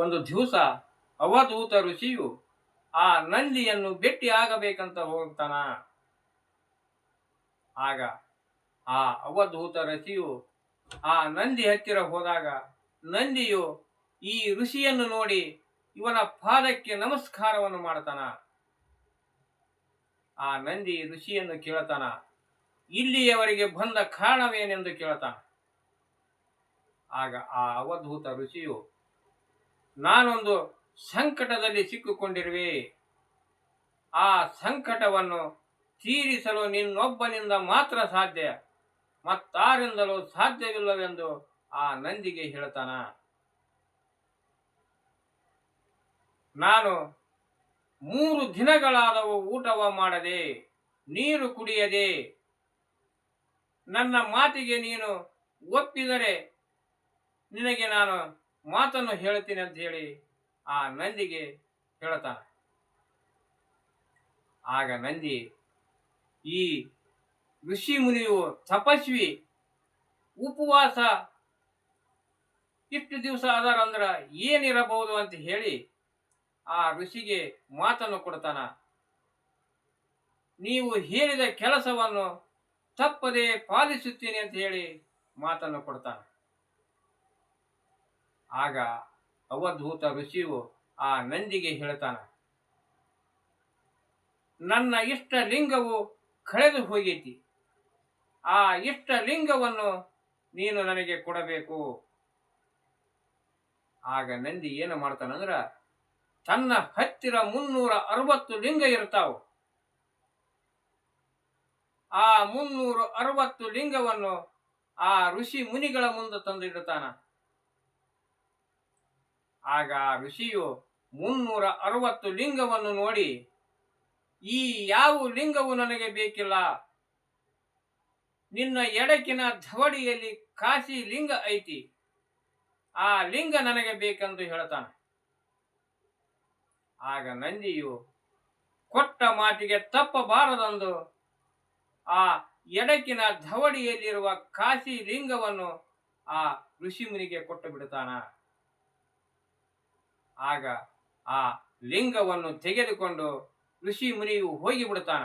ಒಂದು ದಿವಸ ಅವಧೂತ ಋಷಿಯು ಆ ನಂದಿಯನ್ನು ಭೇಟಿ ಆಗಬೇಕಂತ ಹೋಗ್ತಾನ. ಆಗ ಆ ಅವಧೂತ ಋಷಿಯು ಆ ನಂದಿ ಹತ್ತಿರ ಹೋದಾಗ ನಂದಿಯು ಈ ಋಷಿಯನ್ನು ನೋಡಿ ಇವನ ಪಾದಕ್ಕೆ ನಮಸ್ಕಾರವನ್ನು ಮಾಡ್ತಾನ. ಆ ನಂದಿ ಋಷಿಯನ್ನು ಕೇಳತಾನ, ಇಲ್ಲಿಯವರಿಗೆ ಬಂದ ಕಾರಣವೇನೆಂದು ಕೇಳ್ತಾನ. ಆಗ ಆ ಅವಧೂತ ಋಷಿಯು ನಾನೊಂದು ಸಂಕಟದಲ್ಲಿ ಸಿಕ್ಕಿಕೊಂಡಿರುವೆ. ಆ ಸಂಕಟವನ್ನು ತೀರಿಸಲು ನಿನ್ನೊಬ್ಬನಿಂದ ಮಾತ್ರ ಸಾಧ್ಯ. ಮತ್ತಾರಿಂದಲೂ ಸಾಧ್ಯವಿಲ್ಲವೆಂದು ಆ ನಂದಿಗೆ ಹೇಳ್ತಾನ. ನಾನು ಮೂರು ದಿನಗಳಾದವು ಊಟವ ಮಾಡದೆ, ನೀರು ಕುಡಿಯದೆ. ನನ್ನ ಮಾತಿಗೆ ನೀನು ಒಪ್ಪಿದರೆ ನಿನಗೆ ನಾನು ಮಾತನ್ನು ಹೇಳ್ತೀನಿ ಅಂತ ಹೇಳಿ ಆ ನಂದಿಗೆ ಹೇಳ್ತಾನೆ. ಆಗ ನಂದಿ, ಈ ಋಷಿ ಮುನಿಯು ತಪಸ್ವಿ, ಉಪವಾಸ ಇಷ್ಟು ದಿವಸ ಅದಾರ ಅಂದ್ರ ಏನಿರಬಹುದು ಅಂತ ಹೇಳಿ ಆ ಋಷಿಗೆ ಮಾತನ್ನು ಕೊಡ್ತಾನ. ನೀವು ಹೇಳಿದ ಕೆಲಸವನ್ನು ತಪ್ಪದೆ ಪಾಲಿಸುತ್ತೀನಿ ಅಂತ ಹೇಳಿ ಮಾತನ್ನು ಕೊಡ್ತಾನ. ಆಗ ಅವಧೂತ ಋಷಿಯು ಆ ನಂದಿಗೆ ಹೇಳ್ತಾನೆ, ನನ್ನ ಇಷ್ಟ ಲಿಂಗವು ಕಳೆದು ಹೋಗೈತಿ. ಆ ಇಷ್ಟ ಲಿಂಗವನ್ನು ನೀನು ನನಗೆ ಕೊಡಬೇಕು. ಆಗ ನಂದಿ ಏನು ಮಾಡ್ತಾನಂದ್ರ ತನ್ನ ಹತ್ತಿರ ಮುನ್ನೂರ ಅರವತ್ತು ಲಿಂಗ ಇರ್ತಾವ. ಆ ಮುನ್ನೂರ ಅರವತ್ತು ಲಿಂಗವನ್ನು ಆ ಋಷಿ ಮುನಿಗಳ ಮುಂದೆ ತಂದಿಡುತ್ತಾನ ಆಗ ಆ ಋಷಿಯು ಮುನ್ನೂರ ಅರವತ್ತು ಲಿಂಗವನ್ನು ನೋಡಿ, ಈ ಯಾವ ಲಿಂಗವು ನನಗೆ ಬೇಕಿಲ್ಲ? ನಿನ್ನ ಎಡಕಿನ ಧವಡಿಯಲ್ಲಿ ಕಾಶಿ ಲಿಂಗ ಐತಿ, ಆ ಲಿಂಗ ನನಗೆ ಬೇಕೆಂದು ಹೇಳ್ತಾನೆ. ಆಗ ನಂದಿಯು ಕೊಟ್ಟ ಮಾತಿಗೆ ತಪ್ಪಬಾರದೆಂದು ಆ ಎಡಕಿನ ಧವಡಿಯಲ್ಲಿರುವ ಕಾಶಿ ಲಿಂಗವನ್ನು ಆ ಋಷಿಮುನಿಗೆ ಕೊಟ್ಟು ಬಿಡುತ್ತಾನ ಆಗ ಆ ಲಿಂಗವನ್ನು ತೆಗೆದುಕೊಂಡು ಋಷಿ ಮುನಿಯು ಹೋಗಿ ಬಿಡುತ್ತಾನ